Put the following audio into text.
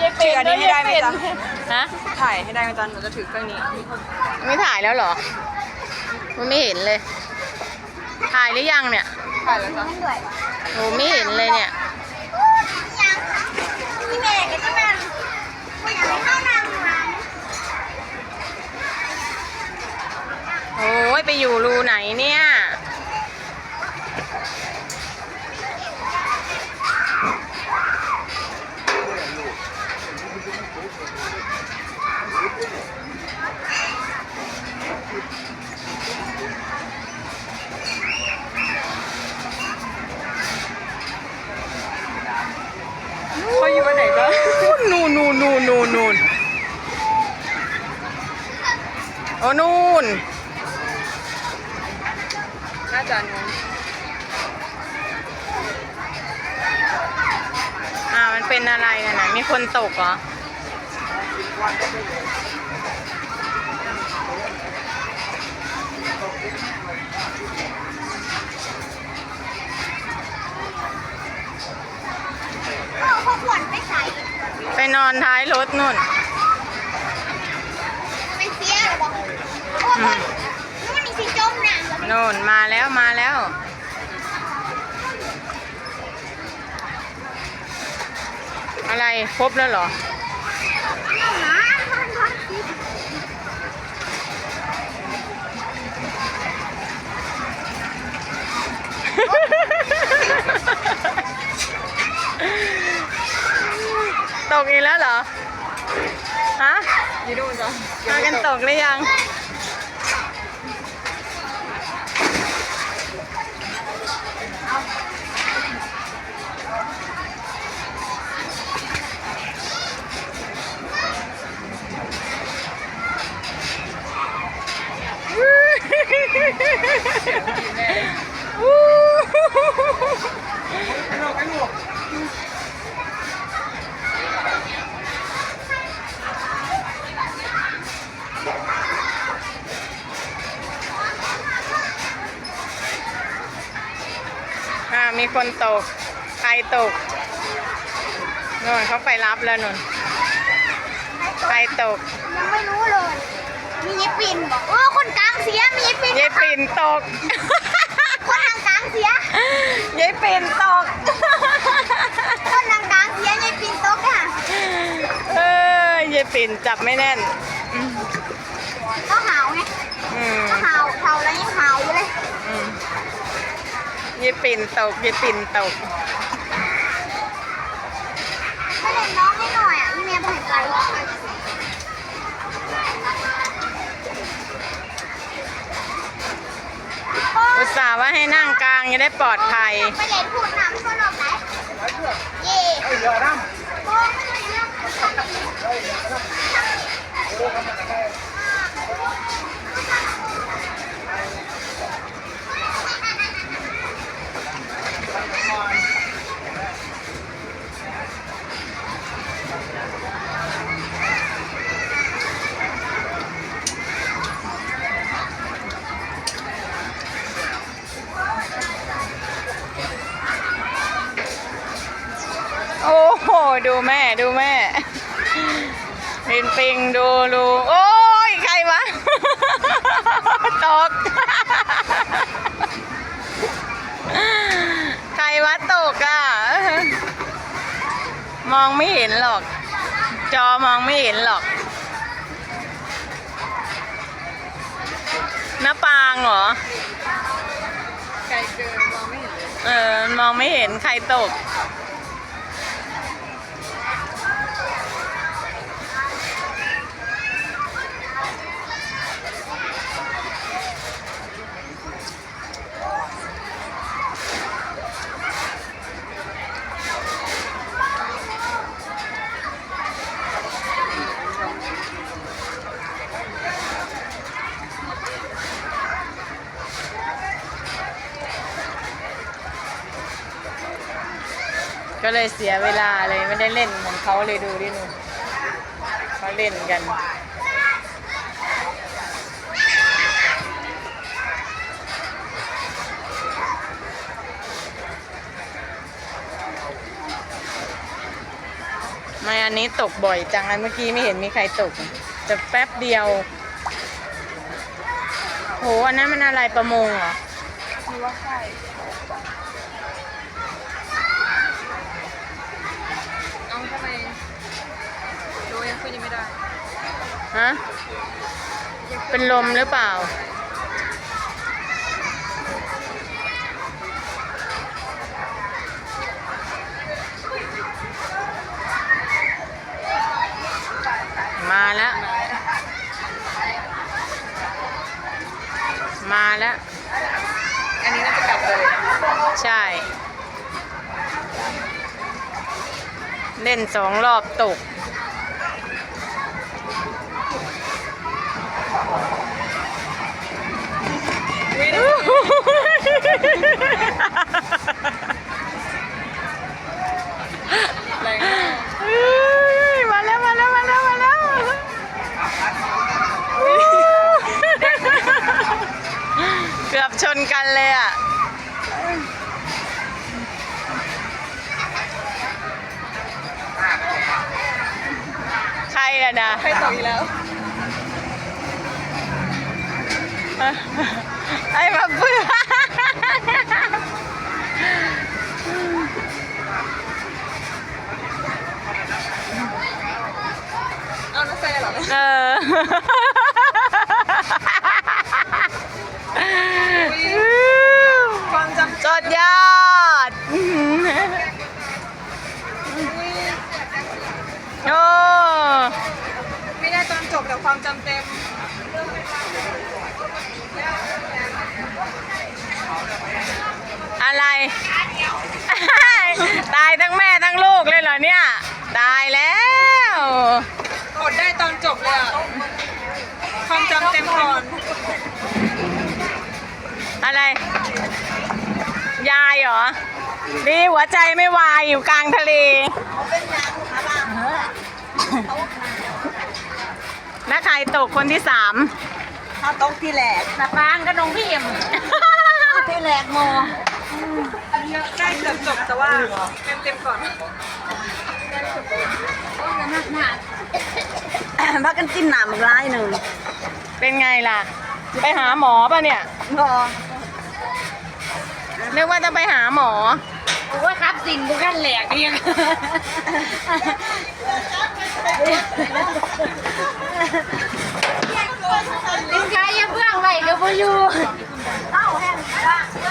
ยายปิ่นเออยายปิ่นเชื่ออันนี้ให้ได้ไหมจ๊ะฮะถ่ายให้ได้ไหมจ๊ะหนูจะถือเครื่องนี้ ไม่ถ่ายแล้วเหรอ มันไม่เห็นเลย ถ่ายหรือยังเนี่ย ถ่ายแล้วจ้ะโหไม่เห็นเลยเนี่ยพี่แม่ก็จะนั่งไม่อยากให้เข้านางร้านโอ้ยไปอยู่รูไหนเนี่ย เขา อยู่วันไหนจ๊ะนู่นนู่นนู่นนู่นนู่นโอ้นู่นน่าจะนู้นอ่ามันเป็นอะไรกันนะมีคนตกเหรอ ก็พวกขวัญไปใส่ ไป นอนท้ายรถนู่นไปเสียหรอบอกโอ้ยนู่นนี่สิจมน้ำแล้วนู่นมาแล้วมาแล้ว อะไรครบแล้วเหรอ ตกอีกแล้วเหรอ ฮะ อยู่นู่นจ้ะพากันตกหรือยัง อ่ามี คนตก ใครตกนู่นเขาไปรับแล้วนุ่นใครตก ยังไม่รู้เลย มีเยปิ่นบอกเออคนกลางเสีย มีเยปิ่นยายปิ่นตก คนทางกลางเสีย ยายปิ่นตก คนทางกลางเสียเยปิ่นตกอะ เออยายปิ่นจับไม่แน่น ก็หาวไง อืมก็หาวเท่าแล้วยังหาวอยู่เลย อืม ยายปิ่นตกยายปิ่นตกไม่เล่นน้องให้หน่อยอะพี่เมย์ไปไหนไกลอุตส่าห์ว่าให้นั่งกลางจะได้ปลอดภัย ไปเล่นพูดน้ำคนออกไหนเย่โอ้ไม่ได้นะ ดูแม่ดูแม่ปิงปิงดูดูโอ้ยใครวะตก ใครวะตกอะ มองไม่เห็นหรอก จอมองไม่เห็นหรอกน้าปางเหรอไกลเกินมองไม่เห็นเลยเออมองไม่เห็นใครตก ก็เลยเสียเวลาเลยไม่ได้เล่นเหมือนเขาเลยดูดิหนูเขาเล่นกันไม่อันนี้ตกบ่อยจังอันเมื่อกี้ไม่เห็นมีใครตก จะแป๊บเดียว โห อันนั้นมันอะไรประมงเหรอคือว่าใช่ ดูยังขึ้นยังไม่ได้ฮะ เป็นลมหรือเปล่า มาแล้ว มาแล้ว อันนี้น่าจะกลับเลย ใช่ เล่นสองรอบตก วิ่งแรงมาก เฮ้ยมาแล้วมาแล้วมาแล้วมาแล้วเกือบ ชนกันเลยอะใครอะนะใครตกอีกแล้วไอ้มาเบื่อ จำเต็มอะไร ตายทั้งแม่ทั้งลูกเลยเหรอเนี่ย ตายแล้วกดได้ตอนจบเลยอะความจำเต็มก่อน อะไร ยายเหรอ ดีหัวใจไม่วายอยู่กลางทะเล แล้วใครตกคนที่สามถ้าตกที่แหลกนาปางกับน้องพี่เอ็มที่แหลกโมได้เกือบจบแต่ว่าเต็มเต็มๆก่อนพักกันกินหนามอีกร้ายหนึ่งเป็นไงล่ะ ไปหาหมอป่ะเนี่ยพอนึกว่าจะไปหาหมอโอ้ยครับสิ่งบุกันแหลกเอง กินก่ยังเบื่องไหลก็ไม่อยู่